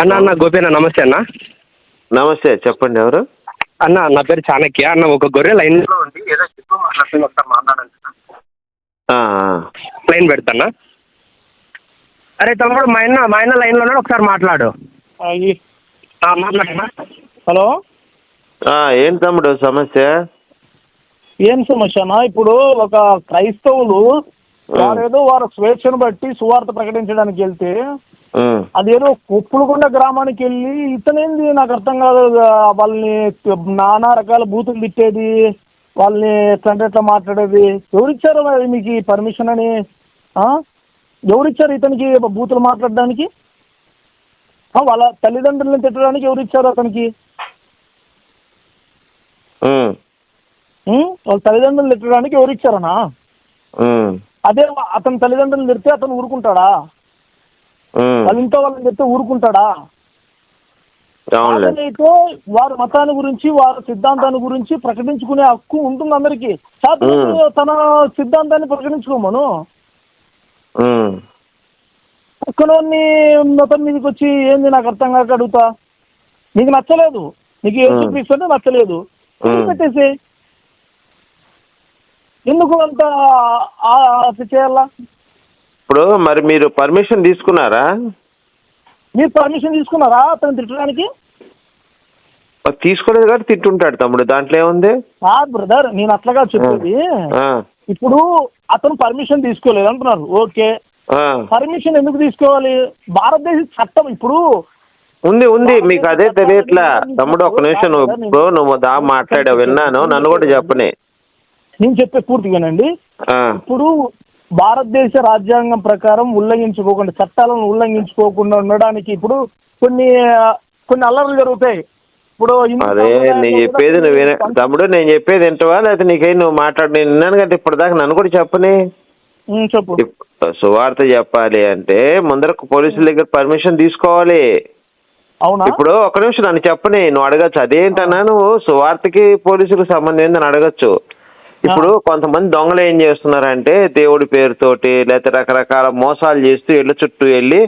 అన్న అన్న గోపీనా నమస్తే అన్న. నమస్తే చెప్పండి ఎవరు? అన్న నా పేరు చాణక్య. అన్న ఒక గొర్రె లైన్లో ఉంది. ఏదో చెప్పు మాట్లాడుతుంది ఒకసారి మాట్లాడండి. ఆ, లైన్ పెడతానా అరే తమ్ముడు మా ఆయన మా ఆయన లైన్లో ఉన్నాడు. ఒకసారి మాట్లాడు. మాట్లాడనా హలో? ఆ, ఏం తమ్ముడు సమస్య? ఏం సమస్యనా ఇప్పుడు ఒక క్రైస్తవులు వారేదో వారి స్వేచ్ఛను బట్టి సువార్త ప్రకటించడానికి వెళ్తే అదేదో కుప్పులకొండ గ్రామానికి వెళ్ళి ఇతనేంది నాకు అర్థం కాదు వాళ్ళని నానా రకాల బూతులు తిట్టేది వాళ్ళని ఎట్లా మాట్లాడేది. ఎవరిచ్చారు మరి మీకు ఈ పర్మిషన్ అని? ఆ? ఎవరిచ్చారు ఇతనికి బూతులు మాట్లాడడానికి? వాళ్ళ తల్లిదండ్రులను తిట్టడానికి ఎవరిచ్చారు అతనికి? వాళ్ళ తల్లిదండ్రులు తిట్టడానికి ఎవరిచ్చారనా? అదే అతని తల్లిదండ్రులు తిడితే అతను ఊరుకుంటాడా. వాళ్ళ ఇంట్లో వాళ్ళని చెప్తే ఊరుకుంటాడా? అయితే వారి మతాన్ని గురించి వారి సిద్ధాంతాన్ని గురించి ప్రకటించుకునే హక్కు ఉంటుంది అందరికి. తన సిద్ధాంతాన్ని ప్రకటించుకోమను ఉమ్, పక్కనోన్ని మతం మీదకి వచ్చి ఏంది నాకు అర్థం కాక అడుగుతా? నీకు నచ్చలేదు. నీకు ఏం. చూపిస్తుంటే నచ్చలేదు. పెట్టేసి? ఎందుకు అంత చేయాలా? ఇప్పుడు మరి మీరు పర్మిషన్ తీసుకున్నారా? మీరు పర్మిషన్ తీసుకున్నారా అతను తిట్టడానికి? తీసుకోలేదు కాబట్టి తిట్టుంటాడు తమ్ముడు. దాంట్లో ఏముంది? కాదు బ్రదర్ నేను అట్లాగా చెప్పేది. ఇప్పుడు అతను పర్మిషన్ తీసుకోలేదు అంటున్నారు ఓకే. పర్మిషన్ ఎందుకు తీసుకోవాలి? భారతదేశ చట్టం ఇప్పుడు ఉంది ఉంది. మీకు అదే తెలియట్లా. తమ్ముడు ఒక నిమిషం నువ్వు ఇప్పుడు నువ్వు దా మాట్లాడావు విన్నాను. నన్ను కూడా చెప్పని. నేను చెప్పే పూర్తి వినండి. ఆ, ఇప్పుడు భారతదేశ రాజ్యాంగం ప్రకారం ఉల్లంఘించుకోకుండా చట్టాలను ఉల్లంఘించుకోకుండా ఉండడానికి ఇప్పుడు కొన్ని కొన్ని అల్లర్లు జరుగుతాయి. ఇప్పుడు అదే నేను చెప్పేది నువ్వు తమ్ముడు నేను చెప్పేది వింటవా? లేకపోతే నీకేం నువ్వు మాట్లాడి నేను విన్నాను కంటే ఇప్పటిదాకా నన్ను కూడా చెప్పని. చెప్పు. సువార్త చెప్పాలి అంటే ముందర పోలీసుల దగ్గర పర్మిషన్ తీసుకోవాలి. అవునా? ఇప్పుడు ఒక నిమిషం నన్ను చెప్పని నువ్వు అడగచ్చు. అదేంటన్నా నువ్వు సువార్తకి పోలీసులకు సంబంధం ఏందని అడగచ్చు. ఇప్పుడు కొంతమంది దొంగలు ఏం చేస్తున్నారంటే దేవుడి పేరుతోటి లేకపోతే రకరకాల మోసాలు చేస్తూ ఇళ్ళ చుట్టూ వెళ్ళి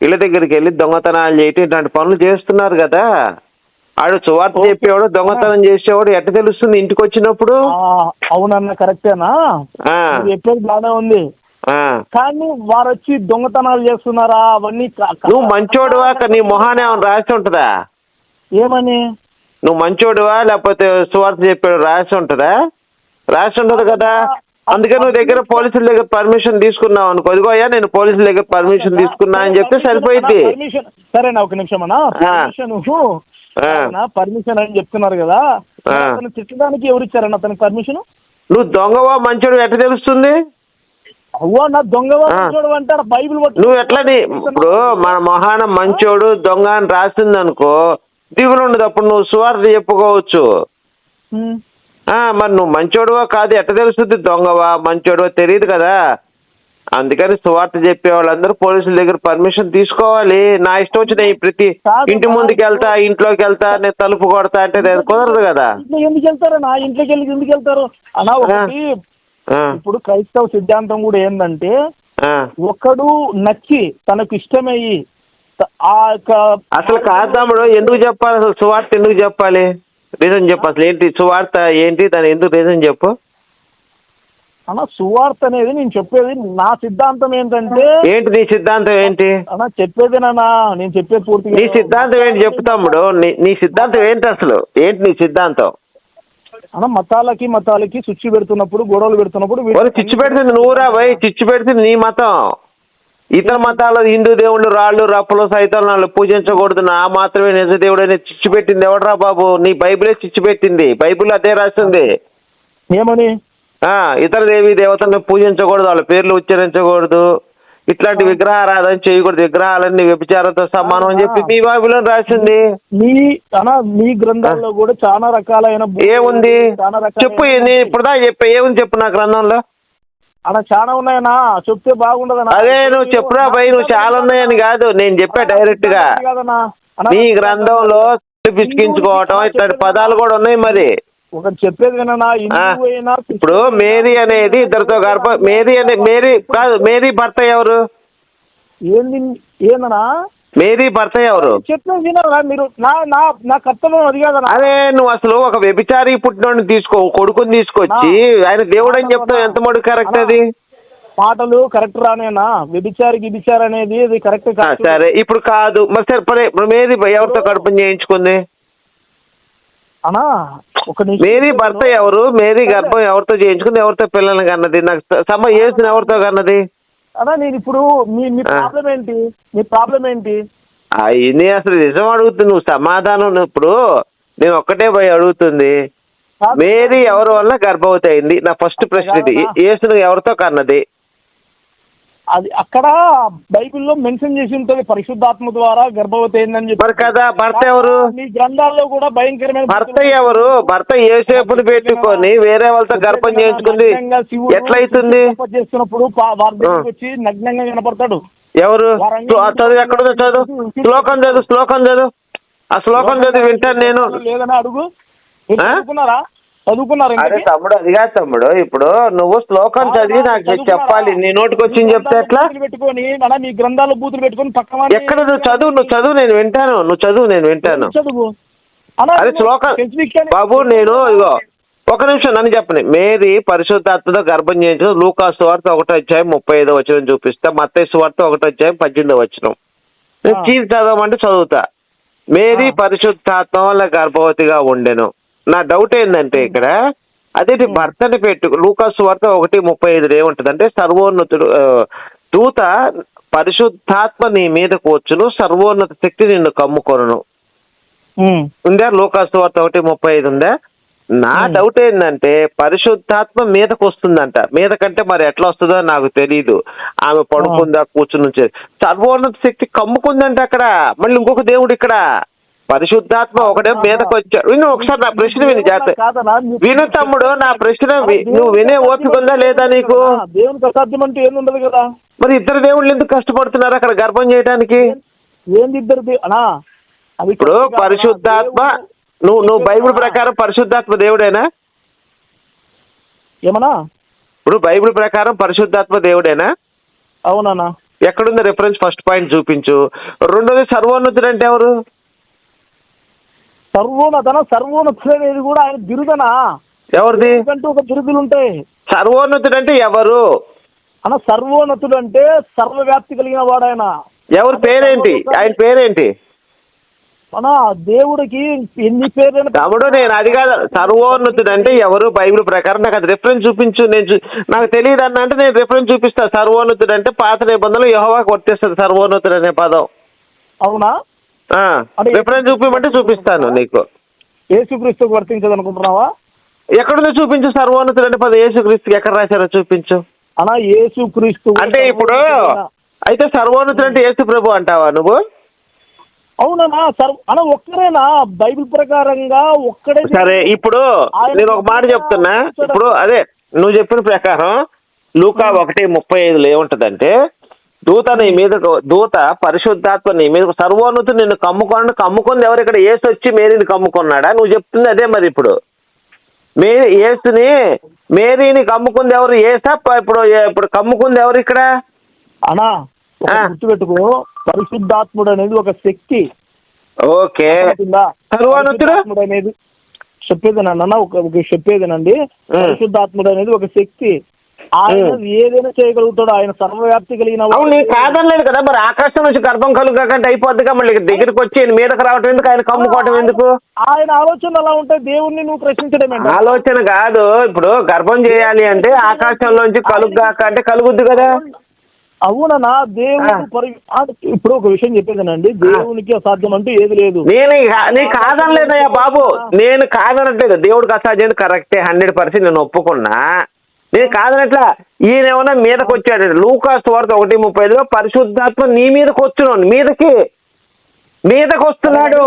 ఇళ్ళ దగ్గరికి వెళ్ళి దొంగతనాలు చేయటం ఇట్లాంటి పనులు చేస్తున్నారు కదా. ఆడు సువార్త చెప్పేవాడు దొంగతనం చేసేవాడు ఎట్ట తెలుస్తుంది ఇంటికి వచ్చినప్పుడు? అవునన్న కరెక్టేనా చెప్పేది బాగానే ఉంది. కానీ వారు వచ్చి దొంగతనాలు చేస్తున్నారా? అవన్నీ నువ్వు మంచోడువా? నీ మొహాన్ని ఏమైనా రాసి ఉంటుందా? ఏమని? నువ్వు మంచోడువా? లేకపోతే సువార్త చెప్పాడు రాసి ఉంటుందా? రాసి ఉండదు కదా. అందుకే నువ్వు దగ్గర పోలీసుల దగ్గర పర్మిషన్ తీసుకున్నావు అనుకో. ఇదిగోయ్యా నేను పోలీసుల దగ్గర పర్మిషన్ తీసుకున్నా అని చెప్తే సరిపోయింది సరేనా ఒక నిమిషం అన్నా. పర్మిషన్ అని చెప్తున్నారు కదా. తిట్టడానికి ఎవరు ఇచ్చారన్న అతనికి పర్మిషన్ నువ్వు దొంగవా మంచోడు ఎట్ట తెలుస్తుంది? అవ్వా నా దొంగ ఆ. చూడు అంటారు బైబిల్ పట్టు- నువ్వు ఎట్లని? ఇప్పుడు మన మొహాన మంచోడు దొంగ అని రాసింది అనుకో దిగులు ఉండదు అప్పుడు నువ్వు సువార్త చెప్పుకోవచ్చు. మరి నువ్వు మంచోడువా కాదు ఎట్ట తెలుస్తుంది దొంగవా మంచోడువా తెలియదు కదా. అందుకని సువార్త చెప్పే వాళ్ళందరూ పోలీసుల దగ్గర పర్మిషన్ తీసుకోవాలి. నా ఇష్టం వచ్చిన ఈ ప్రతి ఇంటి ముందుకు వెళ్తా ఇంట్లోకి వెళ్తా నేను తలుపు కొడతా అంటే నేను కుదరదు కదా. ఎందుకు వెళ్తారన్నా ఇంట్లోకి వెళ్ళి ఎందుకు వెళ్తారు? ఒకటి ఆ, ఇప్పుడు క్రైస్తవ సిద్ధాంతం కూడా ఏంటంటే. ఒకడు నచ్చి తనకు ఇష్టమయ్యి ఆ యొక్క అసలు కాదు తమ్ముడు ఎందుకు చెప్పాలి? అసలు సువార్త ఎందుకు చెప్పాలి? రీజన్ చెప్పు అసలు ఏంటి సువార్త ఏంటి? దాని ఎందుకు రీజన్ చెప్పు. అన్న సువార్త అనేది నేను చెప్పేది నా సిద్ధాంతం ఏంటంటే ఏంటి నీ సిద్ధాంతం ఏంటి? అన్న చెప్పేదేనా నేను చెప్పేది పూర్తిగా నీ సిద్ధాంతం ఏంటి చెప్పు తమ్ముడు. నీ నీ సిద్ధాంతం ఏంటి అసలు? ఏంటి నీ సిద్ధాంతం? అన్న మతాలకి మతాలకి సుచ్చి పెడుతున్నప్పుడు గొడవలు పెడుతున్నప్పుడు చిచ్చు పెడుతుంది నువ్వురా పోయి చిచ్చు పెడుతుంది నీ మతం. ఇతర మతాలు హిందూ దేవుళ్ళు రాళ్ళు రప్పలు సైతం వాళ్ళు పూజించకూడదు. నా మాత్రమే నిజ దేవుడు అని చిచ్చు పెట్టింది. ఎవడరా బాబు? నీ బైబిలే చిచ్చు పెట్టింది. బైబిల్ అదే రాస్తుంది ఏమని? ఆ, ఇతర దేవి దేవతలను పూజించకూడదు. వాళ్ళ పేర్లు ఉచ్చరించకూడదు. ఇట్లాంటి విగ్రహారాధన చేయకూడదు. విగ్రహాలన్నీ వ్యభిచారంతో సమానం అని చెప్పి మీ బైబిల్లో రాసింది. మీ మీ గ్రంథాల్లో కూడా చాలా రకాలైన ఏముంది? చెప్పు ఇప్పుడు దా చెప్పు. ఏముంది చెప్పు నా గ్రంథంలో? అన్న చాలా ఉన్నాయన్నా చెప్తే బాగుండదన్నా. అదే నువ్వు చెప్పురా భయ్ నువ్వు చాలా ఉన్నాయని కాదు నేను చెప్పా డైరెక్ట్గా కాదన్నా అన్న, నీ గ్రంథంలో పిసికించుకోవటం ఇట్లాంటి పదాలు కూడా ఉన్నాయి మరి. ఒకటి చెప్పేది వినన్నా ఆ, హిందూ అయినా ఇప్పుడు మేరీ అనేది ఇద్దరితో గర్భ మేరీ అనే మేరీ కాదు మేరీ భర్త ఎవరు? ఏంది ఏందన్నా? మేరీ భర్త ఎవరు? వినరా మీరు నా నా నా కర్తవ్యం అది నువ్వు అసలు ఒక వ్యభిచారి పుట్టినోడిని తీసుకో కొడుకుని తీసుకొచ్చి ఆయన దేవుడు అని చెప్తావు ఎంత మడు కరెక్ట్ అది? మాటలు కరెక్ట్ రానేనా వ్యభిచారి గిభిచారి అనేది ఇది కరెక్ట్ ఆ, సరే ఇప్పుడు కాదు. మరి సరే పరే ఇప్పుడు మేరీ ఎవరితో కడుపుని చేయించుకుంది? అనా ఒక. మేరీ భర్త ఎవరు? మేరీ గర్భం ఎవరితో చేయించుకుంది? ఎవరితో పిల్లల్ని కన్నది? నాకు సమ ఏసిన ఎవరితో కన్నది? అన్నా నేను ఇప్పుడు మీ మీ. ప్రాబ్లం ఏంటి? మీ ప్రాబ్లం ఏంటి? ఇది అసలు నిజం అడుగుతుంది నువ్వు సమాధానం ఇప్పుడు నేను ఒక్కటే పోయి అడుగుతుంది. మేరీ ఎవరి వల్ల గర్భవతి అయింది? నా ఫస్ట్ ప్రశ్న ఇది యేసును ఎవరితో కన్నది? అది అక్కడ బైబిల్లో మెన్షన్ చేసి ఉంటుంది పరిశుద్ధాత్మ ద్వారా గర్భవతి అయిందని చెప్పి. మరి కదా భర్త ఎవరు? మీ గ్రంథాల్లో కూడా భయంకరమైన భర్త ఎవరు? భర్త ఏసేపుని పెట్టుకొని వేరే వాళ్ళతో గర్భం చేయించుకుంది. ఎట్లయితుంది? చేస్తున్నప్పుడు వచ్చి నగ్నంగా కనపడతాడు. ఎవరు? చదువు ఎక్కడుందో చదువు. శ్లోకం చదువు శ్లోకం చదువు. ఆ శ్లోకం చదివి వింటాను నేను. లేదని అడుగు? చదువుకున్నారా ఇంతకీ? తమ్ముడు అది కాదు తమ్ముడు. ఇప్పుడు నువ్వు శ్లోకం చదివి నాకు? చెప్పాలి. నీ నోటికి వచ్చింది చెప్తే ఎట్లా? పెట్టుకొని మన మీ గ్రంథాల్లో బూతులు పెట్టుకొని పక్కన ఎక్కడ నువ్వు చదువు? నువ్వు చదువు నేను వింటాను. నువ్వు చదువు నేను వింటాను. చదువు? అదే శ్లోకం బాబు నేను ఇగో ఒక నిమిషం నన్ను చెప్పని. మేరీ పరిశుద్ధాత్మతో గర్భం చేయించిన లూకా సువార్త ఒకటో అధ్యాయం ముప్పై ఐదో వచ్చిన చూపిస్తా. మత్తయి సువార్త ఒకటో అధ్యాయం పద్దెనిమిదో వచ్చిన నేను. చీజ్ చదవమంటే చదువుతా. మేరీ ఆ. పరిశుద్ధాత్మ వల్ల గర్భవతిగా ఉండెను. నా డౌట్ ఏంటంటే ఇక్కడ అదేంటి భర్తని పెట్టు లూకాసు వార్త ఒకటి ముప్పై ఐదు ఏముంటుంది అంటే సర్వోన్నతుడు దూత పరిశుద్ధాత్మ నీ మీదకు వచ్చును సర్వోన్నత శక్తి నిన్ను కమ్ముకొను. ఉందా? లోకాసు వార్త ఒకటి ముప్పై ఐదు ఉందా? నా. డౌట్ ఏంటంటే పరిశుద్ధాత్మ మీదకు వస్తుందంట. మీద కంటే మరి ఎట్లా వస్తుందో నాకు తెలియదు ఆమె పడుకుందా కూర్చుని సర్వోన్నత శక్తి కమ్ముకుందంట అక్కడ. మళ్ళీ ఇంకొక దేవుడు ఇక్కడ. పరిశుద్ధాత్మ ఒకటే మీదకు వచ్చాడు. విను ఒకసారి నా ప్రశ్న విని జాగ్రత్త. విను తమ్ముడు నా ప్రశ్న నువ్వు వినే ఓపిక ఉందా లేదా నీకు? దేవునికి అసాధ్యం అంటే ఏం ఉండదు కదా? మరి ఇద్దరు దేవుళ్ళు ఎందుకు కష్టపడుతున్నారు అక్కడ గర్భం చేయడానికి ఏంది ఇద్దరు ఇప్పుడు? పరిశుద్ధాత్మ నువ్వు నువ్వు బైబిల్ ప్రకారం పరిశుద్ధాత్మ దేవుడేనా? ఏమన్నా? ఇప్పుడు బైబిల్ ప్రకారం పరిశుద్ధాత్మ దేవుడేనా? అవునన్నా. ఎక్కడుంది రిఫరెన్స్ ఫస్ట్ పాయింట్ చూపించు. రెండోది సర్వోన్నతుడు అంటే ఎవరు? సర్వోన్నతన అనేది కూడా ఆయన బిరుదనా? ఎవరిది? ఎందుకంటే ఒక బిరుదులు ఉంటాయి సర్వోన్నతుడు అంటే ఎవరు? అన్న సర్వోన్నతుడు అంటే సర్వవ్యాప్తి కలిగిన వాడు ఆయన ఎవరి పేరేంటి? ఆయన పేరేంటి? మన దేవుడికి ఎన్ని పేర్లు తమ్ముడు నేను అది కాదు. సర్వోన్నతుడు అంటే ఎవరు? బైబిల్ ప్రకారం నాకు అది రిఫరెన్స్ చూపించు. నేను నాకు తెలియదు అన్న అంటే నేను రిఫరెన్స్ చూపిస్తా. సర్వోన్నతుడు అంటే పాత నిబంధనలు యహోవాకి వర్తిస్తుంది సర్వోన్నతుడు అనే పదం. అవునా? రిఫరెన్స్ చూపించమంటే చూపిస్తాను నీకు. యేసుక్రీస్తుకు వర్తించదు అనుకుంటున్నావా ఎక్కడుందో చూపించు సర్వోన్నతుడు అనే పదం యేసుక్రీస్తుకి ఎక్కడ రాశారో చూపించు. అనా యేసుక్రీస్తు అంటే ఇప్పుడు అయితే సర్వోన్నతుడు అంటే యేసు ప్రభు అంటావా నువ్వు? అవునన్నా సర్ అన్న ఒక్కరేనా? బైబిల్ ప్రకారంగా ఒక్కడే సరే ఇప్పుడు నేను ఒక మాట చెప్తున్నా. ఇప్పుడు అదే నువ్వు చెప్పిన ప్రకారం లూకా ఒకటి ముప్పై ఐదులో ఏముంటదంటే దూత నీ మీద దూత పరిశుద్ధాత్మ నీ మీద సర్వోన్నతుడు నిన్ను కమ్ముకొని కమ్ముకుంది ఎవరు ఇక్కడ ఏసు వచ్చి మేరీని కమ్ముకున్నాడా? నువ్వు చెప్తుంది అదే మరి ఇప్పుడు. మేరీ ఏసుని మేరీని కమ్ముకుంది ఎవరు? ఏసా ఇప్పుడు ఇప్పుడు కమ్ముకుంది ఎవరు ఇక్కడ? అనా. గుర్తుపెట్టుకో పరిశుద్ధాత్ముడు అనేది ఒక శక్తి. ఓకే? సర్వోన్నతుడు? అనేది చెప్పేదేనన్న ఒక ఒక చెప్పేదేనండి. పరిశుద్ధాత్ముడు అనేది ఒక శక్తి. ఆయన. ఏదైనా చేయగలుగుతాడు ఆయన సర్వవ్యాప్తి కలిగిన. అవును నేను కాదనలేదు కదా మరి. ఆకాశం నుంచి గర్భం కలుగకంటే అయిపోద్దిగా మళ్ళీ దగ్గరికి వచ్చి మీదకి రావటం ఎందుకు? ఆయన కమ్ముకోవటం ఎందుకు? ఆయన ఆలోచన అలా ఉంటే దేవుణ్ణి నువ్వు ప్రశ్నించడమేంటి ఆలోచన కాదు. ఇప్పుడు గర్భం చేయాలి అంటే ఆకాశంలోంచి కలుగ్గాక అంటే కలుగుద్ది కదా? అవునన్నా దేవుడు ఇప్పుడు ఒక విషయం చెప్పేదేనండి దేవునికి అసాధ్యం అంటూ ఏది లేదు. నేను ఇక- నీ కాదనలేదయ్యా బాబు. నేను కాదనట్లేదు. దేవుడికి అసాధ్యం కరెక్టే హండ్రెడ్ పర్సెంట్ నేను ఒప్పుకున్నా. నేను కాదనట్లా ఈయన ఏమన్నా మీదకి వచ్చాడు. లూకాస్ వార్త ఒకటి ముప్పై ఐదులో పరిశుద్ధాత్మ నీ మీదకి వచ్చును మీదకి మీదకి వస్తున్నాడు.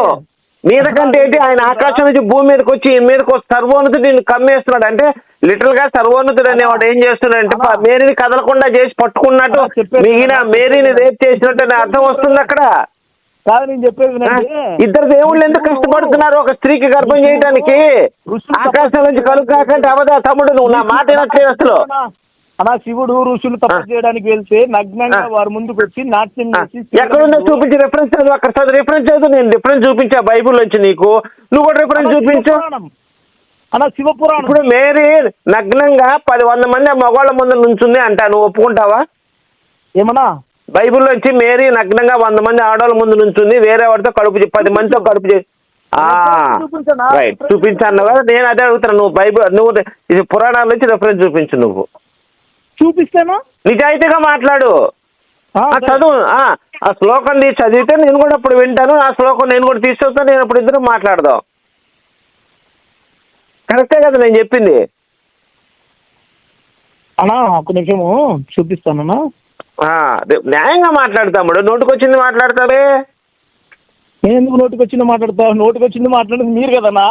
మీదకంటే ఏంటి? ఆయన ఆకాశం నుంచి భూమి మీదకి వచ్చి మీదకి సర్వోన్నతుడు నేను కమ్మేస్తున్నాడు. అంటే లిటిల్గా సర్వోన్నతుడు అనేవాడు ఏం చేస్తున్నాడంటే మేరీని కదలకుండా చేసి పట్టుకున్నట్టు మిగిలిన మేరీని రేప్ చేసినట్టు అనే అర్థం వస్తుంది అక్కడ. కాదు నేను చెప్పేది. ఇద్దరు దేవుళ్ళు ఎందుకు కష్టపడుతున్నారు ఒక స్త్రీకి గర్భం చేయడానికి ఆకాశం నుంచి కలుగు కాకంటే అవదా తమ్ముడు నువ్వు నా మాట వినట్లేదు అసలు? అనా శివుడు ఋషులు తప్పు చేయడానికి వెళ్తే నగ్నంగా. వారి ముందుకు వచ్చి నాట్యం చేసి ఎక్కడున్నా చూపించి రిఫరెన్స్ చదువు అక్కడ చదువు రిఫరెన్స్ చదువు నేను రిఫరెన్స్ చూపించా బైబుల్ నుంచి నీకు. నువ్వు కూడా రిఫరెన్స్ చూపించు. అనా శివపురాణం. ఇప్పుడు మేరీ నగ్నంగా పది వంద మంది మగవాళ్ళ ముందు నుంచుంది అంటా నువ్వు ఒప్పుకుంటావా? ఏమన్నా? బైబిల్లోంచి మేరీ నగ్నంగా వంద మంది ఆడవాళ్ళ ముందు నుంచుంది వేరే వాడితో కడుపు పది మందితో కడుపు? రైట్ చూపించాను? కదా నేను అదే అడుగుతాను నువ్వు బైబిల్ నువ్వు ఇది పురాణాల నుంచి రెఫరెన్స్ చూపించు నువ్వు. చూపిస్తేనా? నిజాయితీగా మాట్లాడు. చదువు ఆ, ఆ శ్లోకం తీసి చదివితే నేను కూడా అప్పుడు వింటాను ఆ శ్లోకం నేను కూడా తీసుకొస్తాను నేను అప్పుడు ఇద్దరు మాట్లాడదాం. కరెక్టే కదా నేను చెప్పింది? అన్నా ఒక నిమిషము చూపిస్తానన్నా. న్యాయంగా మాట్లాడతాముడు నోటికొచ్చింది మాట్లాడతాడే నేను ఎందుకు నోటికి వచ్చింది మాట్లాడతా? నోటికి వచ్చింది మాట్లాడేది మీరు కదన్నా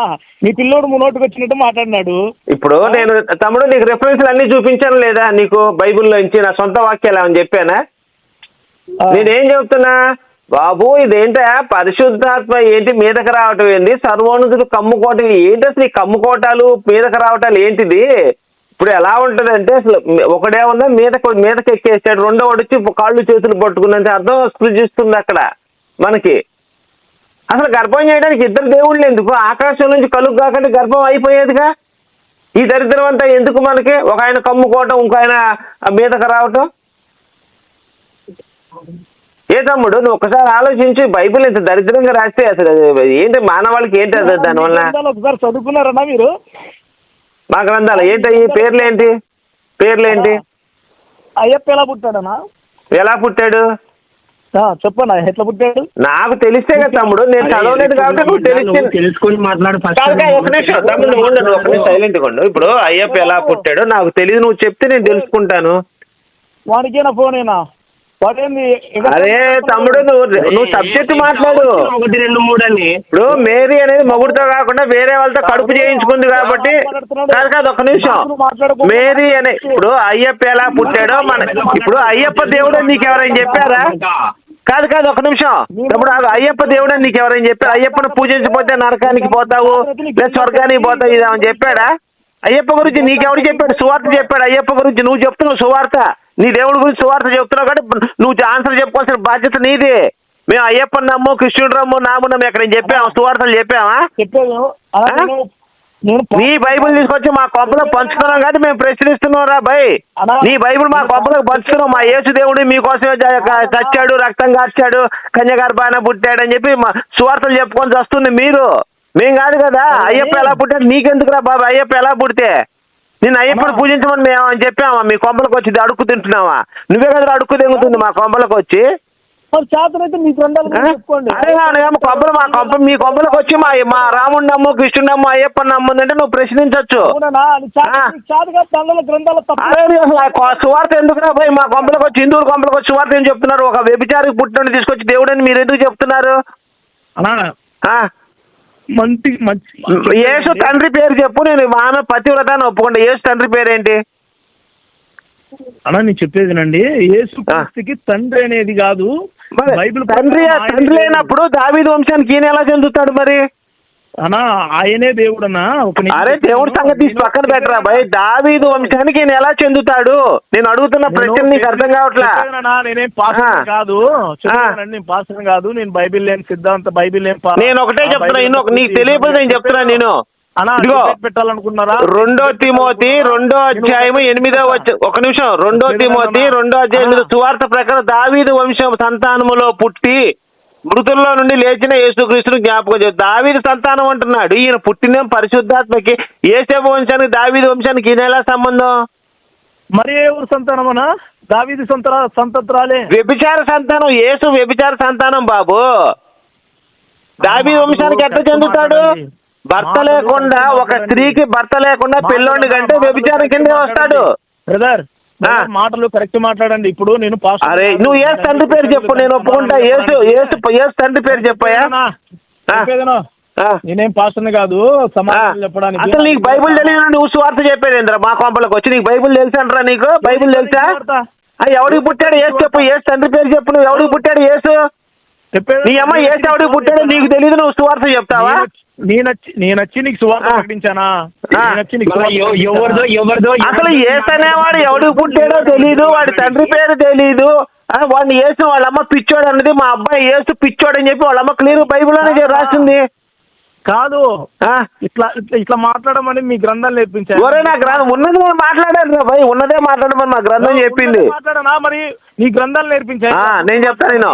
మీ పిల్లోడు మీ నోటికి వచ్చినట్టు మాట్లాడినాడు. ఇప్పుడు నేను తమ్ముడు నీకు రెఫరెన్స్లు అన్ని చూపించాను లేదా? నీకు బైబిల్లో నుంచి నా సొంత వాక్యాలు ఏమని చెప్పానా? నేనేం చెప్తున్నా? బాబు ఇదేంటా? పరిశుద్ధాత్మ ఏంటి? మీదకి రావటం ఏంటి సర్వోన్నతుడు కమ్ముకోవటం ఏంటి? అసలు ఈ కమ్ముకోవటాలు మీదకి రావటాలు ఏంటిది? ఇప్పుడు ఎలా ఉంటుందంటే అసలు ఒకడేమన్నా మీద మీదకి ఎక్కేసాడు రెండో వాడు వచ్చి కాళ్ళు చేతులు పట్టుకున్నంత అర్థం సృజిస్తుంది అక్కడ మనకి. అసలు గర్భం చేయడానికి ఇద్దరు దేవుళ్ళు ఎందుకు? ఆకాశం నుంచి కలుగు కాకుండా గర్భం అయిపోయేదిగా? ఈ దరిద్రం అంతా ఎందుకు మనకి? ఒక ఆయన కమ్ముకోవటం ఇంకో ఆయన మీదకు రావటం? ఏ తమ్ముడు నువ్వు ఒకసారి ఆలోచించి బైబిల్ ఇంత దరిద్రంగా రాస్తే అసలు ఏంటి మానవాళికి ఏంటి అసలు దానివల్ల? ఒకసారి చదువుకున్నారన్నా మీరు? మా గ్రంథాలు ఏంటి పేర్లు ఏంటి పేర్లు ఏంటి అయ్యప్ప ఎలా పుట్టాడనా ఎలా పుట్టాడు? ఆ, చెప్పన్నా ఎట్లా పుట్టాడు? నాకు తెలిస్తే కదా తమ్ముడు నేను చదవలేదు కాబట్టి నువ్వు తెలిస్తే తెలుసుకొని మాట్లాడు ఒక నిమిషం తమ్ముడు ఒక నిమిషం సైలెంట్ ఉండు. ఇప్పుడు అయ్యప్ప ఎలా పుట్టాడో నాకు తెలియదు నువ్వు చెప్తే నేను తెలుసుకుంటాను. వాడికేనా ఫోనేనా? అరే తమ్ముడు నువ్వు నువ్వు సబ్జెక్ట్ మాట్లాడు. ఒకటి రెండు మూడు అని. ఇప్పుడు మేరీ అనేది మొగుడుతో కాకుండా వేరే వాళ్ళతో కడుపు చేయించుకుంది కాబట్టి కాదు కాదు ఒక నిమిషం. మేరీ అనే ఇప్పుడు అయ్యప్ప ఎలా పుట్టాడో మన ఇప్పుడు అయ్యప్ప దేవుడు నీకు ఎవరైనా చెప్పారా? కాదు కాదు ఒక నిమిషం. ఇప్పుడు అయ్యప్ప దేవుడు నీకు ఎవరైనా చెప్పారు అయ్యప్పను పూజించకపోతే నరకానికి పోతావు లేదా స్వర్గానికి పోతావు ఇది ఏమని చెప్పాడా? అయ్యప్ప గురించి నీకెవడు చెప్పాడు? సువార్త చెప్పాడు అయ్యప్ప గురించి నువ్వు చెప్తున్నావు సువార్త. నీ దేవుడి గురించి సువార్త చెప్తున్నావు కాబట్టి నువ్వు ఆన్సర్ చెప్పుకోవాల్సిన బాధ్యత నీది. మేము అయ్యప్పని నమ్ము కృష్ణుడు రమ్ము నాము నమ్ము ఎక్కడ చెప్పాము సువార్తలు చెప్పామా నీ బైబిల్ తీసుకొచ్చి మా కొంపలో పంచుతున్నాం కానీ మేము ప్రశ్నిస్తున్నాం రా భయ్ అన్నా. నీ బైబిల్ మా కొంపలో పంచుతున్నాం. మా యేసు దేవుడు మీకోసమే చచ్చాడు రక్తం కార్చాడు కన్యగర్భాన పుట్టాడు అని చెప్పి మా సువార్తలు చెప్పుకొని వస్తుంది మీరు. మేం కాదు కదా. అయ్యప్ప ఎలా పుట్టాడు? నీకెందుకురా బాబు? అయ్యప్ప ఎలా పుడితే? నేను అయ్యప్పని అన్నా. పూజించమని మేము అని చెప్పామా మీ కొంపలకు వచ్చి అడుక్కు తింటున్నావా? నువ్వే కదా అడుక్కు తింగుతుంది మా కొంపలకు వచ్చి? మరి చేతనైతే మీ కొంపలు మా కొంప మీ కొంపలకు వచ్చి మా మా రాముడు నమ్ము కృష్ణుడు నమ్ము అయ్యప్పని నమ్ముందంటే నువ్వు ప్రశ్నించవచ్చు సువార్త ఎందుకురా భయ్? మా కొంపలకు వచ్చి హిందువుల కొంపలకు వచ్చి సువార్త ఏం చెప్తున్నారు? ఒక వ్యభిచారికి పుట్టినోడిని తీసుకొచ్చి దేవుడని మీరు ఎందుకు చెప్తున్నారు? మంచి మంచి యేసు తండ్రి పేరు చెప్పు నేను ఆమె పతివ్రత అని ఒప్పుకుంటా యేసు తండ్రి పేరు ఏంటి అన్నా నేను చెప్పేదినండి యేసు క్రీస్తుకి తండ్రి అనేది కాదు. మరి బైబిల్ తండ్రి తండ్రి దేవుడు. లేనప్పుడు దావీదు వంశానికి ఈయన ఎలా చెందుతాడు మరి? అన్నా ఆయనే దేవుడన్నా అరే దేవుడి సంగతి పక్కన పెట్టరా భయ్? దావీదు వంశానికి ఈయన ఎలా చెందుతాడు? నేను అడుగుతున్న ప్రశ్న నీకు అర్థం కావట్లా? నేనేం పాస్టర్. కాదు. నేను పాస్టర్ కాదు. నేను బైబిల్ లేని సిద్ధాంత బైబిల్ ఏం పా- నేను ఒకటే చెప్తున్నా ఇన్నొక నీకు తెలియకపోతే నేను చెప్తున్నా నేను. పెట్టాలనుకున్నారా? రెండో తిమోతి రెండో అధ్యాయము ఎనిమిదో వచ్చ ఒక నిమిషం రెండో తిమోతి రెండో అధ్యాయం ఎనిమిదో సువార్త ప్రకారం దావీదు వంశం సంతానములో పుట్టి మృతుల్లో నుండి లేచిన యేసుక్రీస్తును జ్ఞాపకం చేస్తారు దావీదు సంతానం అంటున్నాడు. ఈయన పుట్టిన పరిశుద్ధాత్మకి? ఏసేపు వంశానికి దావీదు వంశానికి ఈయన ఎలా సంబంధం? మరి ఊరు సంతానమనా? దావీది సంతర సంతత్రాలే. వ్యభిచార సంతానం యేసు వ్యభిచార సంతానం బాబు. దావీదు వంశానికి ఎట్లా చెందుతాడు? భర్త లేకుండా ఒక స్త్రీకి భర్త లేకుండా పిల్లోని కంటే వ్యభిచారం కిందే వస్తాడు. బ్రదర్. మాటలు కరెక్ట్ మాట్లాడండి. ఇప్పుడు నేను పాస్టర్ అరే నువ్వు ఏ తండ్రి పేరు చెప్పు నేను ఒప్పుకుంటా. ఏసు ఏసు ఏసు తండ్రి పేరు చెప్పాయా. నేనేం పాస్టర్ని కాదు. సమాధానం చెప్పడానికి. అసలు నీకు బైబిల్ తెలియదు నువ్వు సువార్త చెప్పేదేంద్రా? మా కొంపలకు వచ్చి నీకు బైబిల్ తెలుసంటారా నీకు? బైబిల్ తెలుసా? ఎవడికి పుట్టాడు? ఏసు చెప్పు ఏసు తండ్రి పేరు చెప్పు నువ్వు ఎవడికి పుట్టాడు? ఏసు? నీ అమ్మ ఏసు ఎవడికి పుట్టాడో నీకు తెలియదు నువ్వు సువార్త చెప్తావా? నేనొచ్చి నేనొచ్చి నీకు సువార్త. ప్రకటించానా. నేనొచ్చి నీకు? ఎవరిదో ఎవరిదో అసలు ఏసు అనేవాడు ఎవడికి పుట్టాడో తెలియదు వాడి తండ్రి పేరు తెలియదు వాడిని ఏసు వాళ్ళ అమ్మ పిచ్చోడు అన్నది మా అబ్బాయి ఏసు పిచ్చోడు అని చెప్పి వాళ్ళ అమ్మ క్లియర్ బైబిల్ అనేది రాసింది. కాదు. ఆ, ఇట్లా ఇట్లా ఇట్లా మాట్లాడమని మీ గ్రంథాలు నేర్పించారు. ఒరే నా గ్రంథం ఉన్నది నేను మాట్లాడాను రా భయ్ ఉన్నదే మాట్లాడమని మా గ్రంథం చెప్పింది. మాట్లాడనా? మరి నీ గ్రంథాలు నేర్పించారు ఆ, నేను చెప్తాను నేను.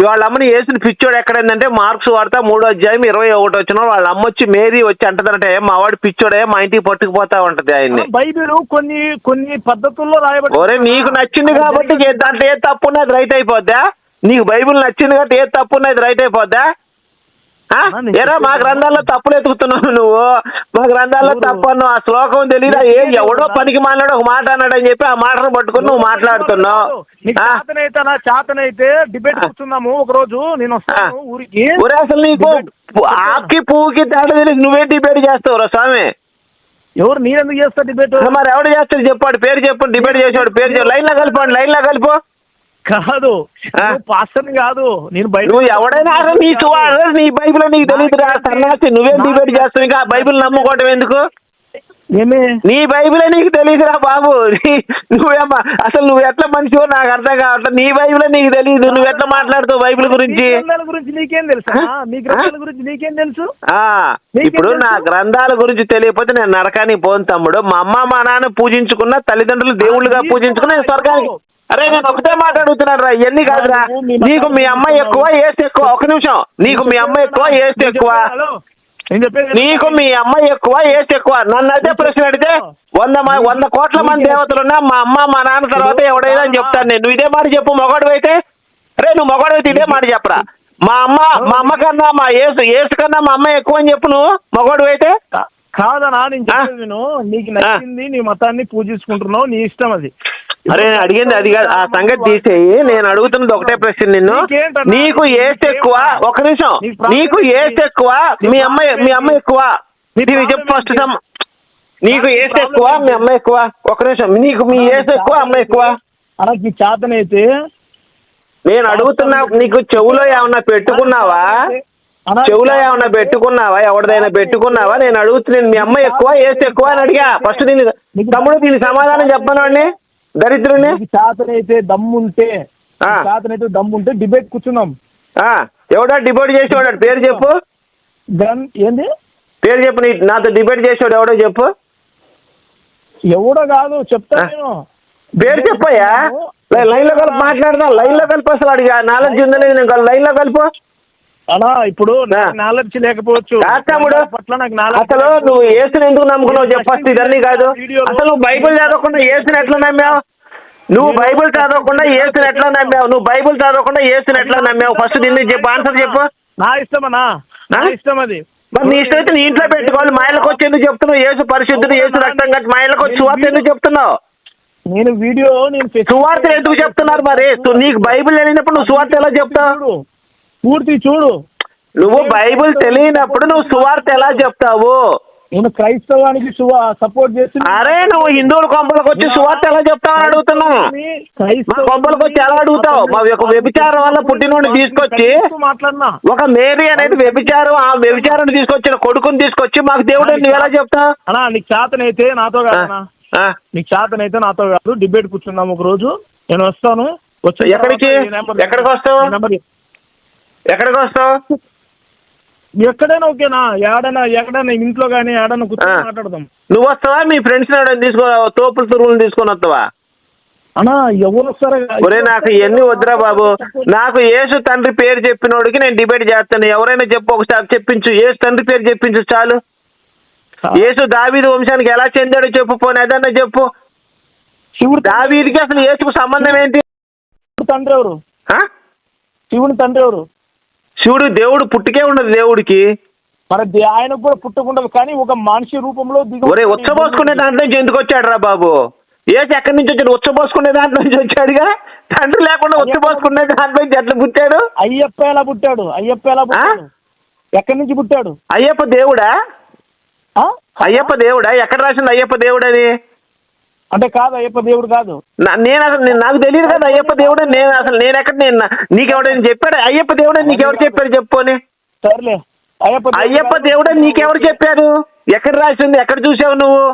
వాళ్ళ అమ్మని వేసిన పిచ్చోడు ఎక్కడైందంటే మార్క్స్ వార్త మూడో అధ్యాయం ఇరవై ఒకటి వచ్చిన వాళ్ళ అమ్మ వచ్చి మేరీ వచ్చి అంటదంటే మా వాడు పిచ్చోడే మా ఇంటికి పట్టుకుపోతా ఉంటది ఆయన్ని. బైబిల్ కొన్ని కొన్ని పద్ధతుల్లో రాయబడి ఒరే నీకు నచ్చింది కాబట్టి ఏ- దాంట్లో ఏ తప్పు ఉన్నది రైట్ అయిపోద్దా? నీకు బైబిల్ నచ్చింది కాబట్టి ఏ తప్పు ఉన్నది రైట్ అయిపోద్దా? ఏరా మా గ్రంథాల్లో తప్పులు ఎతుకుతున్నావు నువ్వు. మా గ్రంథాల్లో ఎవరు? తప్పు అన్నావు. ఆ శ్లోకం తెలియదా ఏ ఎవడో పనికి మాట్లాడు ఒక మాట అన్నాడని చెప్పి ఆ మాటను పట్టుకుని నువ్వు మాట్లాడుతున్నావు? చేతనైతే నా చేతనైతే డిబేట్ కూర్చుందాము ఒక రోజు నేను వస్తాను ఊరికి. ఒరే అసలు నీకు ఆకి పువ్వుకి తేడా తెలియదు నువ్వే డిబేట్ చేస్తావు రా స్వామి? ఎవరు? నేనెందుకు చేస్తా డిబేట్? మరి ఎవడు చేస్తాడు చెప్పాడు పేరు చెప్పు డిబేట్ చేసాడు పేరు చెప్పు. లైన్లో కలిపండి లైన్లో కలిపో కాదు. పాస్టర్ని కాదు. నేను బయట నువ్వు ఎవడైనా అసలు నీ బైబిల్ నీకు తెలియదు. రా సన్నాసి నువ్వేం డిబేట్ చేస్తావు? ఇంకా బైబిల్ నమ్ముకోవడం ఎందుకు? ఏమే? నీ బైబిలే నీకు తెలియదురా బాబు. నువ్వేమ్మా అసలు నువ్వు ఎట్లా మనిషివో నాకు అర్థం కావట్లేదు. నీ బైబిలే నీకు తెలియదు నువ్వు ఎట్లా మాట్లాడుతావు బైబిల్ గురించి? గురించి నీకేం తెలుసు? మీ గ్రంథాల గురించి నీకేం తెలుసు? నీకేం ఇప్పుడు నా? గ్రంథాల గురించి తెలియకపోతే నేను నరకానికి పోను తమ్ముడు. మా అమ్మ మా నాన్న పూజించుకున్న తల్లిదండ్రులు దేవుళ్ళుగా నీకు పూజించుకున్న నేను స్వర్గానికి అరే నేను ఒకటే మాట అడుగుతున్నాను రా ఇవన్నీ కాదురా నీకు మీ మతాన్ని అమ్మ ఎక్కువ ఏసు ఎక్కువ. ఒక నిమిషం. నీకు మీ అమ్మ ఎక్కువ ఏసు నేను ఎక్కువ. నేను నీకు మీ అమ్మ ఎక్కువ ఏసు ఎక్కువ. నన్ను అదే ప్రశ్న అడిగితే వంద వంద కోట్ల మంది దేవతలున్నా మా అమ్మ మా నాన్న తర్వాత ఎవడైనా అని చెప్తాను నేను. నువ్వు ఇదే మాట చెప్పు మొగడు అయితే. అరే నువ్వు మొగడు అయితే ఇదే మాట చెప్పరా? మా అమ్మ మా అమ్మ కన్నా మా ఏసు ఏసు కన్నా మా అమ్మ ఎక్కువ అని చెప్పు నువ్వు మొగడు అయితే. కాదనా నేను? చెప్పేది విను. నీకు నచ్చింది నీ మతాన్ని పూజించుకుంటున్నావు నీ ఇష్టం అది. అరే నేను అడిగింది అది కాదు. ఆ సంగతి తీసేయి. నేను అడుగుతున్నది ఒకటే ప్రశ్న నిన్ను? నీకు ఏసు ఎక్కువ? ఒక నిమిషం. నీకు ప్రాబ్లం నీకు ఏంటి? ఏసు ఎక్కువ? మీ అమ్మ మీ అమ్మ ఎక్కువ? నీ ఇది చెప్పు ఫస్ట్? సమ్. నీకు నీ ఏసు ప్రాబ్లం ఎక్కువ? మీ అమ్మ ఎక్కువ? ఒక నిమిషం. నీకు మీ ఏసు ఎక్కువ? అమ్మ ఎక్కువ? చేతనైతే నేను అడుగుతున్నా నీకు చెవులో ఏమన్నా పెట్టుకున్నావా? చెవులో ఏమన్నా పెట్టుకున్నావా? ఎవరిదైనా పెట్టుకున్నావా? నేను అడుగుతున్నాను మీ అమ్మ ఎక్కువ ఏసు ఎక్కువ అని అడిగా. ఫస్ట్ దీని తమ్ముడు దీనికి సమాధానం చెప్పను అండి దరిద్రుని? చేతనైతే దమ్ముంటే చేతనైతే దమ్ముంటే డిబేట్ కూర్చుందాం ఆ, ఎవడో డిబేట్ చేసేవాడు? పేరు చెప్పు. ఏంది? పేరు చెప్పు నీ నాతో డిబేట్ చేసేవాడు ఎవడో చెప్పు. ఎవడో కాదు చెప్తా. నేను. పేరు చెప్పయ్యా? లై- లైన్లో కలిపి మాట్లాడదాం. లైన్లో కలిపి అసలు అడిగా. నాలెడ్జ్ ఉందని నేను కల్- లైన్లో కలుపు. అలా ఇప్పుడు. నాలెడ్జ్ లేకపోవచ్చు. పట్ల నాకు అసలు. నువ్వు ఏసుని ఎందుకు నమ్ముకున్నావు చెప్పచ్చు ఇదన్నీ కాదు. అసలు నువ్వు బైబిల్ చదవకుండా ఏసుని ఎట్లా నమ్మావు? నువ్వు బైబిల్ చదవకుండా ఏసుని ఎట్లా నమ్మావు? నువ్వు బైబిల్ చదవకుండా ఏసుని ఎట్లా నమ్మావు? ఫస్ట్ దీన్ని చెప్పు ఆన్సర్ చెప్పు. నా ఇష్టమనా నా? ఇష్టం అది. మరి నీ ఇష్టం అయితే నీ ఇంట్లో పెట్టుకోవాలి. మా ఇళ్ళకి వచ్చి ఎందుకు చెప్తున్నావు? ఏసు పరిశుద్ధుడు ఏసు రక్తం కట్టి మా ఇళ్ళకి వచ్చి సువార్త ఎందుకు చెప్తున్నావు? నేను వీడియో నేను సువార్త ఎందుకు చెప్తున్నారు మరి? నీకు బైబిల్ తెలియనప్పుడు నువ్వు సువార్త ఎలా చెప్తావు? పూర్తి చూడు. నువ్వు బైబిల్ తెలియనప్పుడు నువ్వు సువార్త ఎలా చెప్తావు? నేను క్రైస్తవానికి సపోర్ట్ చేసి అరే నువ్వు హిందువుల కొంపలకు వచ్చి సువార్త ఎలా చెప్తావు అని అడుగుతున్నా మా కొంపలకు వచ్చి ఎలా అడుగుతావు? మా యొక్క వ్యభిచారం వల్ల పుట్టినోడిని తీసుకొచ్చి మాట్లాడినా? ఒక మేరీ అనేది వ్యభిచారం ఆ వ్యభిచారాన్ని తీసుకొచ్చిన కొడుకుని తీసుకొచ్చి మాకు దేవుడు నువ్వు ఎలా చెప్తావు? అన్నా నీకు చేతనైతే నాతో ఆ. నీకు చేతనైతే నాతో కాదు. డిబేట్ కూర్చుందాం ఒక రోజు నేను వస్తాను. తర్వాత ఎక్కడికి? ఎక్కడికి వస్తావు? ఎక్కడికి వస్తావు? ఎక్కడైనా ఓకేనా? ఏడైనా ఎక్కడైనా ఇంట్లో కానీ ఏడైనా కూర్చొని. మాట్లాడదాం. నువ్వు వస్తావా? మీ ఫ్రెండ్స్ తీసుకో తోపుల తురువులు తీసుకొని వస్తావా? అన్నా ఎవరు వస్తారా ఒరే నాకు ఇవన్నీ వద్దురా బాబు. నాకు యేసు తండ్రి పేరు చెప్పినోడికి నేను డిబేట్ చేస్తాను. ఎవరైనా చెప్పు ఒకసారి చెప్పించు. యేసు తండ్రి పేరు చెప్పించు చాలు. యేసు దావీదు వంశానికి ఎలా చెందాడో చెప్పు పోనీ ఏదన్నా చెప్పు. శివుడు దావీదికి అసలు యేసుకు సంబంధం ఏంటి? తండ్రి ఎవరు? శివుని తండ్రి ఎవరు? శివుడు దేవుడు పుట్టుకే ఉండదు దేవుడికి. మరి దే- ఆయనకు కూడా పుట్టకుండదు కానీ ఒక మనిషి రూపంలో దిగు ఒరే ఉచ్చబోసుకునే దాంట్లో నుంచి ఎందుకు వచ్చాడు రా బాబు? ఏసు ఎక్కడి నుంచి వచ్చాడు? ఉచ్చబోసుకునే దాంట్లో నుంచి వచ్చాడుగా? తండ్రి లేకుండా ఉచ్చబోసుకునే దాంట్లో నుంచి ఎట్లా పుట్టాడు? అయ్యప్ప ఎలా పుట్టాడు? అయ్యప్ప ఎలా పుట్టాడు? ఎక్కడి నుంచి పుట్టాడు? అయ్యప్ప దేవుడా? ఆ? అయ్యప్ప దేవుడా? ఎక్కడ రాసింది అయ్యప్ప దేవుడు అని అంటే కాదు అయ్యప్ప దేవుడు కాదు. నేను అసలు నేను- నాకు తెలియదు కదా అయ్యప్ప దేవుడు. నేను అసలు నేను ఎక్కడ నేను నీకు ఎవడైనా చెప్పాడు? అయ్యప్ప దేవుడు అని నీకు ఎవరు చెప్పారు చెప్పుకొని సర్లే. అయ్యప్ప అయ్యప్ప దేవుడు నీకెవరు చెప్పారు? ఎక్కడ రాసింది ఎక్కడ చూసావు నువ్వు?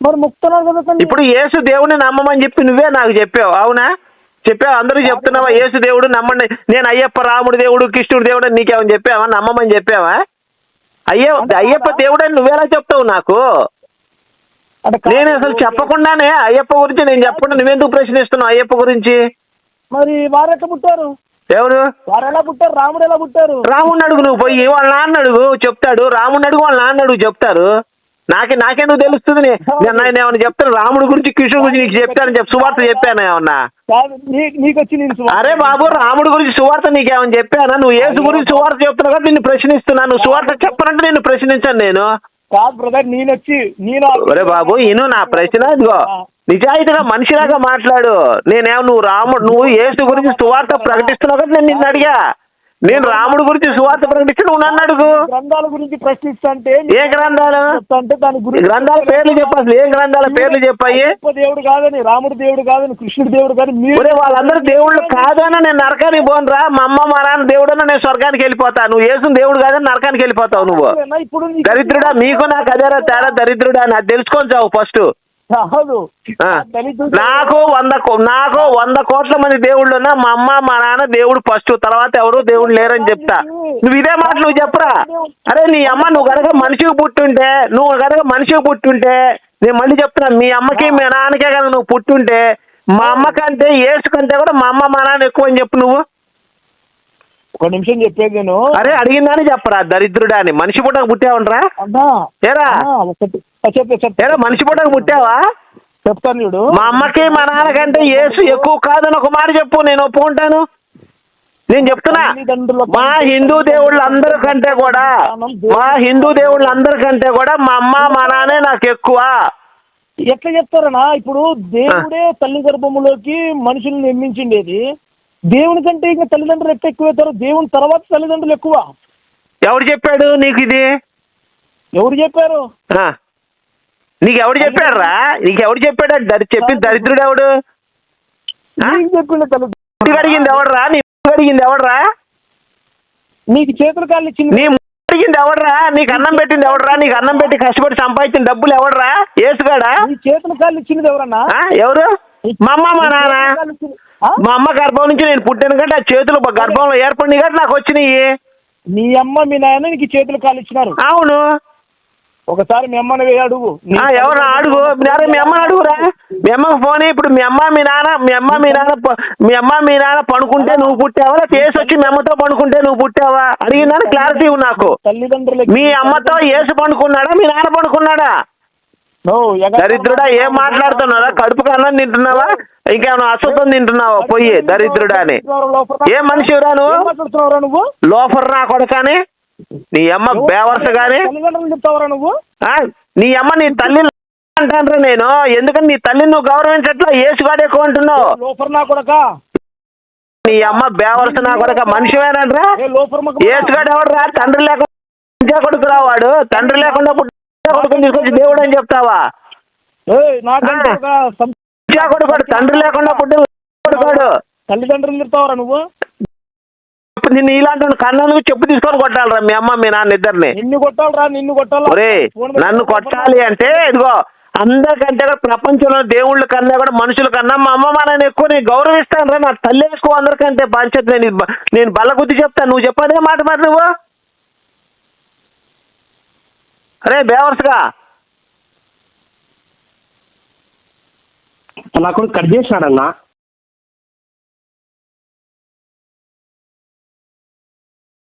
మరి ముక్తున్నారు కదా. ఇప్పుడు యేసు దేవుడిని నమ్మమని చెప్పి నువ్వే నాకు చెప్పావు అవునా? చెప్పావు అందరూ చెప్తున్నావా? యేసు దేవుడు నమ్మండి నేను అయ్యప్ప రాముడు దేవుడు కృష్ణుడు దేవుడు నీకేమని చెప్పావా? నమ్మమని చెప్పావా? అయ్యో అయ్యప్ప దేవుడు అని నువ్వెలా చెప్తావు నాకు. నేను అసలు చెప్పకుండానే అయ్యప్ప గురించి నేను చెప్పకుండా నువ్వెందుకు ప్రశ్నిస్తున్నావు అయ్యప్ప గురించి? మరి వారు ఎట్లా పుట్టారు? ఎవరు? వారు ఎలా పుట్టారు? రాముడు ఎలా పుట్టారు? రాముడిని అడుగు నువ్వు పోయి వాళ్ళ నాన్న అడుగు చెప్తాడు. రాముడిని అడుగు వాళ్ళ నాన్న అడుగు చెప్తారు. నాకే నాకెందుకు తెలుస్తుంది నేను ఏమన్నా చెప్తాను? రాముడి గురించి కృష్ణుడి గురించి నీకు చెప్తానని చెప్పి సువార్త చెప్పాను ఏమన్నా? కాదు, అరే బాబు రాముడి గురించి సువార్త నీకేమని చెప్పానా? నువ్వు యేసు గురించి సువార్త చెప్తున్నావు కాబట్టి నిన్ను ప్రశ్నిస్తున్నాను. నువ్వు సువార్త చెప్పనంటే నిన్ను ప్రశ్నించాను నేను. కాదు బ్రదర్ నేను వచ్చి నేను ఒరే బాబు ఇను నా ప్రశ్న ఇదిగో. నిజాయితీగా మనిషిలాగా మాట్లాడు. నేనేమో నువ్వు రాముడు నువ్వు యేసు గురించి సువార్త ప్రకటిస్తున్నావు కాబట్టి నేను నిన్ను అడిగా. నేను రాముడి గురించి సువార్త ప్రకటిస్తే నువ్వు నన్ను అడుగు. గ్రంథాల గురించి ప్రశ్నిస్తుంటే ఏ గ్రంథాలు? అంటే దాని గురించి గ్రంథాల పేర్లు చెప్పు అసలు ఏ గ్రంథాల పేర్లు చెప్పాయి? దేవుడు కాదని రాముడు దేవుడు కాదని కృష్ణుడు దేవుడు కాదని మీరు వాళ్ళందరూ దేవుళ్ళు కాదని నేను నరకానికి పోనురా మా అమ్మ మా నాన్న దేవుడన్నా నేను స్వర్గానికి వెళ్ళిపోతా. నువ్వు యేసు దేవుడు కాదని నరకానికి వెళ్ళిపోతావు నువ్వు. ఇప్పుడు దరిద్రుడా మీకు నాకు అదేరా తేడా దరిద్రుడా నాకు తెలుసుకొని చావు ఫస్ట్. కాదు నాకు వంద నాకు వంద కోట్ల మంది దేవుళ్ళు ఉన్నా మా అమ్మ మా నాన్న దేవుడు ఫస్ట్ తర్వాత ఎవరు దేవుడు లేరని చెప్తా. నువ్వు ఇదే మాట నువ్వు చెప్పరా? అరే నీ అమ్మ నువ్వు కనుక మనిషికి పుట్టుంటే నువ్వు కనుక మనిషికి పుట్టుంటే నేను మళ్ళీ చెప్తున్నా మీ అమ్మకి మీ నాన్నకే కనుక నువ్వు పుట్టుంటే మా అమ్మ కంటే ఏసు కంటే కూడా మా అమ్మ మా నాన్న ఎక్కువ అని చెప్పు నువ్వు. ఒక నిమిషం చెప్పేది నేను. అరే అడిగిందని చెప్పరా దరిద్రుడా అని. మనిషి పుట్టక ఏరా? అన్నా, ఒకటి చెప్పు మనిషి పుట్టక పుట్టావా? చెప్తాను చూడు. మా అమ్మకి మా నాన్నకంటే ఏసు ఎక్కువ కాదని ఒక మాట చెప్పు నేను ఒప్పుకుంటాను. నేను చెప్తున్నా మా హిందూ దేవుళ్ళు అందరికంటే కూడా మా హిందూ దేవుళ్ళు అందరికంటే కూడా మా అమ్మ మా నాన్నే నాకు ఎక్కువ. ఎట్లా చెప్తారనా ఇప్పుడు దేవుడే తల్లి గర్భములోకి మనుషుల్ని నిర్మించిండేది. దేవుని కంటే ఇంకా తల్లిదండ్రులు ఎట్లా ఎక్కువ అవుతారు దేవుని తర్వాత తల్లిదండ్రులు ఎక్కువ. ఎవడు చెప్పాడు నీకు ఇది? ఎవరు చెప్పారు. నీకు ఎవడు చెప్పాడురా? నీకు ఎవడు చెప్పాడు దరి చెప్పిన దరిద్రుడు ఎవడు అడిగింది ఎవడరా? నీ అడిగింది ఎవడరా? నీకు చేతులు కాళ్ళు ఇచ్చింది నీ అడిగింది ఎవడరా? నీకు అన్నం పెట్టింది ఎవడరా? నీకు అన్నం పెట్టి కష్టపడి సంపాదించిన డబ్బులు ఎవడరా? ఏసుగాడా? నీ చేతులు కాళ్ళు ఇచ్చినది ఎవరన్నా? ఎవరు? మా అమ్మ మా నాన్న. ఇచ్చింది-? మా అమ్మ గర్భం నుంచి నేను పుట్టాను కంటే ఆ చేతులు గర్భంలో ఏర్పడినాయి కాబట్టి నాకు వచ్చినాయి. నీ అమ్మ మీ నాయన నీకు చేతులు కాళ్ళు ఇచ్చినారు. అవును. ఒకసారి మీ అమ్మని వేయి అడుగు. ఎవరు అడుగు? అరే మీ అమ్మని అడుగురా. మీ అమ్మకి ఫోన్ ఇప్పుడు మీ అమ్మ మీ నాన్న మీ అమ్మ మీ నాన్న మీ అమ్మ మీ నాన్న పడుకుంటే నువ్వు పుట్టావా? ఏసు వచ్చి మీ అమ్మతో పడుకుంటే నువ్వు పుట్టావా? అడిగిందని క్లారిటీ నాకు. తల్లిదండ్రులు మీ అమ్మతో ఏసు పండుకున్నాడా? మీ నాన్న పడుకున్నాడా? దరిద్రుడా ఏం మాట్లాడుతున్నారా కడుపుకు అన్నం తింటున్నావా? ఇంకేమైనా అశుద్ధం తింటున్నావా? పోయి దరిద్రుడా అని. ఏ మనిషిరా నువ్వు? లోఫర్ నా కొడకాని. నీ అమ్మ బేవర్స గాని? తల్లిదండ్రులు చెప్తావరా నువ్వు? నీ అమ్మ నీ తల్లి అంటాను నేను. ఎందుకని నీ తల్లిని నువ్వు గౌరవించట్లా? ఏసుగాడు ఎక్కువ అంటున్నావు లోఫర్ నా కొడక? నీ అమ్మ బేవర్స నా కొడక? మనిషివేనంట్రా? ఏసుగాడు ఎవడురా తండ్రి లేకుండా కొడుకురా వాడు. తండ్రి లేకుండా కొడుకుని తీసుకొచ్చి దేవుడు అని చెప్తావా? కొడుకోడు తండ్రి లేకుండా పుట్టిన కొడుకోడు తల్లిదండ్రులు చెప్తావరా నువ్వు? ఇప్పుడు నిన్ను ఇలాంటి కన్ను చెప్పు తీసుకొని కొట్టాలరా మీ అమ్మ మీ నాన్న ఇద్దరిని. నిన్ను కొట్టాలరా నిన్ను కొట్టాలా? నన్ను కొట్టాలి అంటే ఇదిగో అందరికంటే కూడా ప్రపంచంలో దేవుళ్ళ కన్నా కూడా మనుషుల కన్నా మా అమ్మ మా నాన్న ఎక్కువ నేను గౌరవిస్తాను రా నా తల్లి ఎక్కువ అందరికంటే బాధ్యత. నేను నేను బల్లగుద్ది చెప్తాను నువ్వు చెప్పదే మాట మరి నువ్వు. అరే బేవర్స్గా. నా కొడుకు కట్ చేశాడన్నా